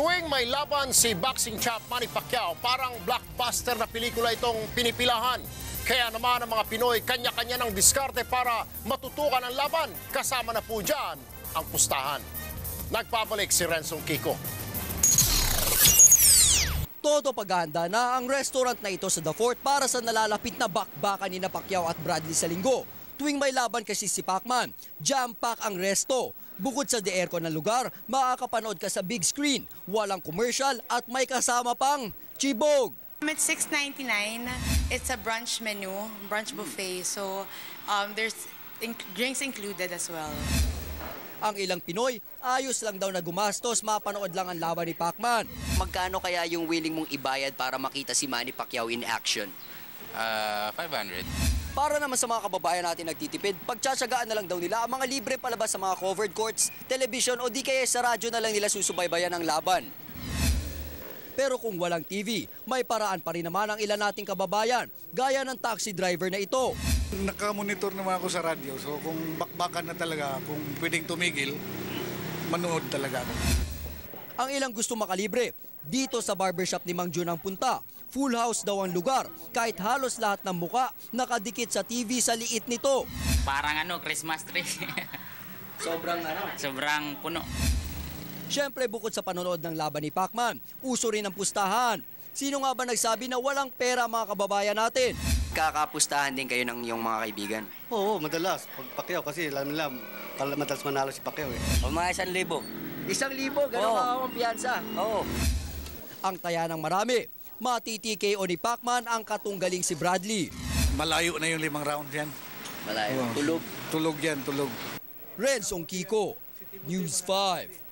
Tuwing may laban si boxing champ Manny Pacquiao, parang blockbuster na pelikula itong pinipilahan. Kaya naman ang mga Pinoy kanya-kanya ng diskarte para matutukan ang laban. Kasama na po dyan ang pustahan. Nagpabalik si Rensong Kiko. Todo paghahanda na ang restaurant na ito sa The Fort para sa nalalapit na bakbakan ni Pacquiao at Bradley sa linggo. Tuwing may laban kasi si Pacman, jam-pack ang resto. Bukod sa de aircon na lugar, makakapanood ka sa big screen, walang commercial at may kasama pang chibog. It's $6.99. It's a brunch menu, brunch buffet. So um, there's in- drinks included as well. Ang ilang Pinoy, ayos lang daw na gumastos, mapanood lang ang laban ni Pacman. Magkano kaya yung willing mong ibayad para makita si Manny Pacquiao in action? Ah, 500. Para naman sa mga kababayan natin nagtitipid, pagtsatsagaan na lang daw nila ang mga libre palabas sa mga covered courts, television o di kaya sa radyo na lang nila susubaybayan ang laban. Pero kung walang TV, may paraan pa rin naman ang ilan nating kababayan, gaya ng taxi driver na ito. Nakamonitor naman ako sa radyo. So kung bakbakan na talaga, kung pwedeng tumigil, manood talaga ako. Ang ilang gusto makalibre, dito sa barbershop ni Mang Jun ang punta. Full house daw ang lugar, kahit halos lahat ng muka nakadikit sa TV sa liit nito. Parang ano, Christmas tree. Sobrang ano, Sobrang puno. Siyempre bukod sa panonood ng laban ni Pacman, uso rin ang pustahan. Sino nga ba nagsabi na walang pera mga kababayan natin? Kakapustahan din kayo ng iyong mga kaibigan. Oo, madalas. Pag Pacquiao kasi alam nila, madalas manalo si Pacquiao eh. O mga isang libo. Isang libo, gano'n Oo. oh. ang piyansa. Oo. Ang taya ng marami, mati-TKO ni Pacman ang katunggaling si Bradley. Malayo na yung limang round yan. Malayo. Oo. Tulog. Tulog yan, tulog. Rensong Kiko, News 5.